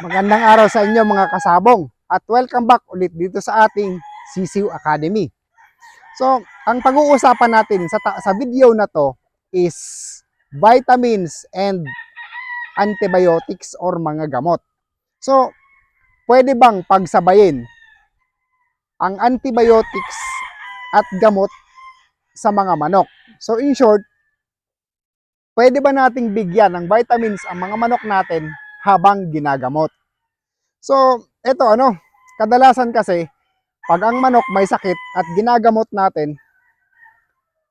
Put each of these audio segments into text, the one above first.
Magandang araw sa inyo mga kasabong at welcome back ulit dito sa ating CCU Academy. So, ang pag-uusapan natin sa, sa video na to is vitamins and antibiotics or mga gamot. So, pwede bang pagsabayin ang antibiotics at gamot sa mga manok? So, in short, pwede ba nating bigyan ng vitamins ang mga manok natin habang ginagamot. So, ito ano, kadalasan kasi, pag ang manok may sakit at ginagamot natin,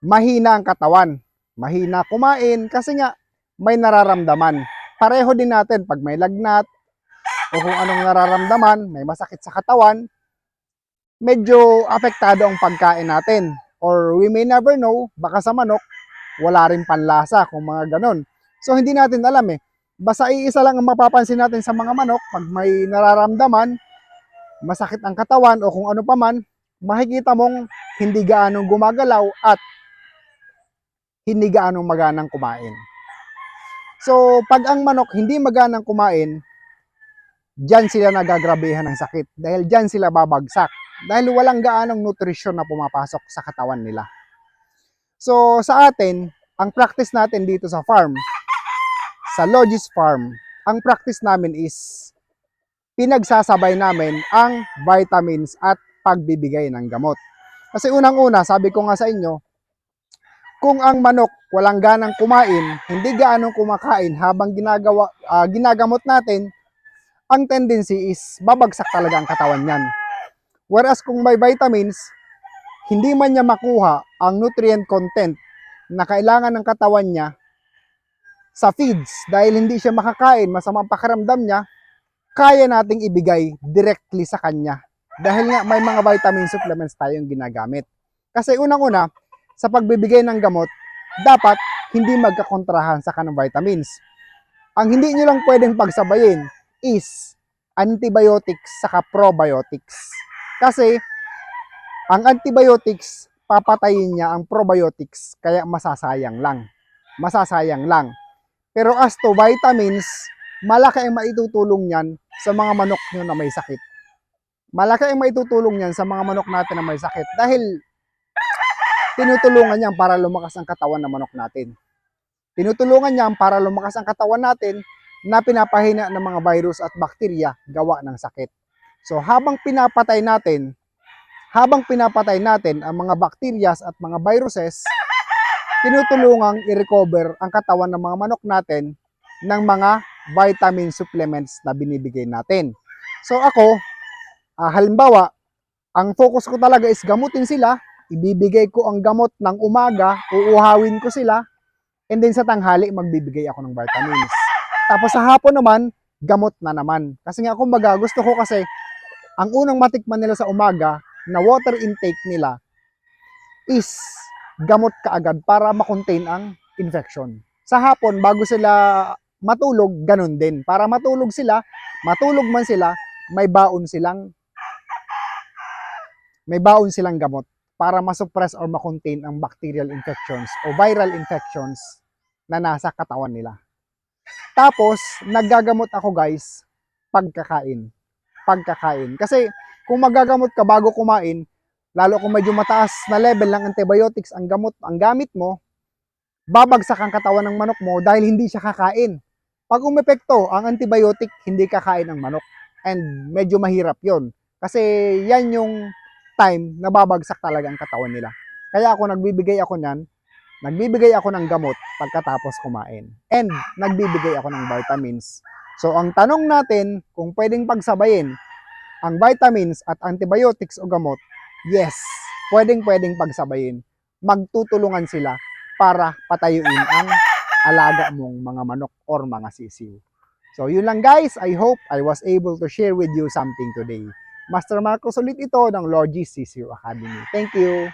mahina ang katawan. Mahina kumain kasi nga may nararamdaman. Pareho din natin pag may lagnat o kung anong nararamdaman, may masakit sa katawan, medyo apektado ang pagkain natin. Or we may never know, baka sa manok, wala rin panlasa kung mga ganon. So, hindi natin alam eh basta iisa lang ang mapapansin natin sa mga manok pag may nararamdaman, masakit ang katawan o kung ano pa man, makikita mong hindi gaanong gumagalaw at hindi gaanong maganang kumain. So, pag ang manok hindi maganang kumain, diyan sila nagagrabehan ng sakit dahil diyan sila babagsak dahil walang gaanong nutrisyon na pumapasok sa katawan nila. So, sa atin, ang practice natin dito sa farm, sa Logis Farm, ang practice namin is pinagsasabay namin ang vitamins at pagbibigay ng gamot. Kasi unang-una, sabi ko nga sa inyo, kung ang manok walang ganang kumain, hindi gaanong kumakain habang ginagawa, ah, ginagamot natin, ang tendency is babagsak talaga ang katawan niyan. Whereas kung may vitamins, hindi man niya makuha ang nutrient content na kailangan ng katawan niya sa feeds dahil hindi siya makakain, masama ang pakiramdam niya, kaya nating ibigay directly sa kanya. Dahil nga may mga vitamin supplements tayong ginagamit. Kasi unang-una, sa pagbibigay ng gamot, dapat hindi magkakontrahan sa kanang vitamins. Ang hindi nyo lang pwedeng pagsabayin is antibiotics saka probiotics. Kasi ang antibiotics, papatayin niya ang probiotics, kaya masasayang lang. Masasayang lang. Pero as to vitamins, malaki ang maitutulong niyan sa mga manok nyo na may sakit. Malaki ang maitutulong niyan sa mga manok natin na may sakit dahil tinutulungan niyan para lumakas ang katawan ng manok natin. Tinutulungan niyan para lumakas ang katawan natin na pinapahina ng mga virus at bakterya gawa ng sakit. So habang pinapatay natin, habang pinapatay natin ang mga bacterias at mga viruses, tinutulungang i-recover ang katawan ng mga manok natin ng mga vitamin supplements na binibigay natin. So ako, ah, halimbawa, ang focus ko talaga is gamutin sila, ibibigay ko ang gamot ng umaga, uuhawin ko sila, and then sa tanghali, magbibigay ako ng vitamins. Tapos sa hapon naman, gamot na naman. Kasi nga, kumbaga, gusto ko kasi, ang unang matikman nila sa umaga, na water intake nila, is gamot kaagad para makontain ang infection. Sa hapon, bago sila matulog, ganun din. Para matulog sila, matulog man sila, may baon silang may baon silang gamot para masuppress or makontain ang bacterial infections o viral infections na nasa katawan nila. Tapos, naggagamot ako guys, pagkakain. Pagkakain. Kasi, kung magagamot ka bago kumain, lalo kung medyo mataas na level ng antibiotics ang gamot, ang gamit mo, babagsak ang katawan ng manok mo dahil hindi siya kakain. Pag umepekto ang antibiotic, hindi kakain ang manok. And medyo mahirap yon Kasi yan yung time na babagsak talaga ang katawan nila. Kaya ako nagbibigay ako niyan, nagbibigay ako ng gamot pagkatapos kumain. And nagbibigay ako ng vitamins. So ang tanong natin kung pwedeng pagsabayin ang vitamins at antibiotics o gamot, yes, pwedeng pwedeng pagsabayin. Magtutulungan sila para patayuin ang alaga mong mga manok or mga sisiw. So yun lang guys, I hope I was able to share with you something today. Master Marcos ulit ito ng Logis CCU Academy. Thank you!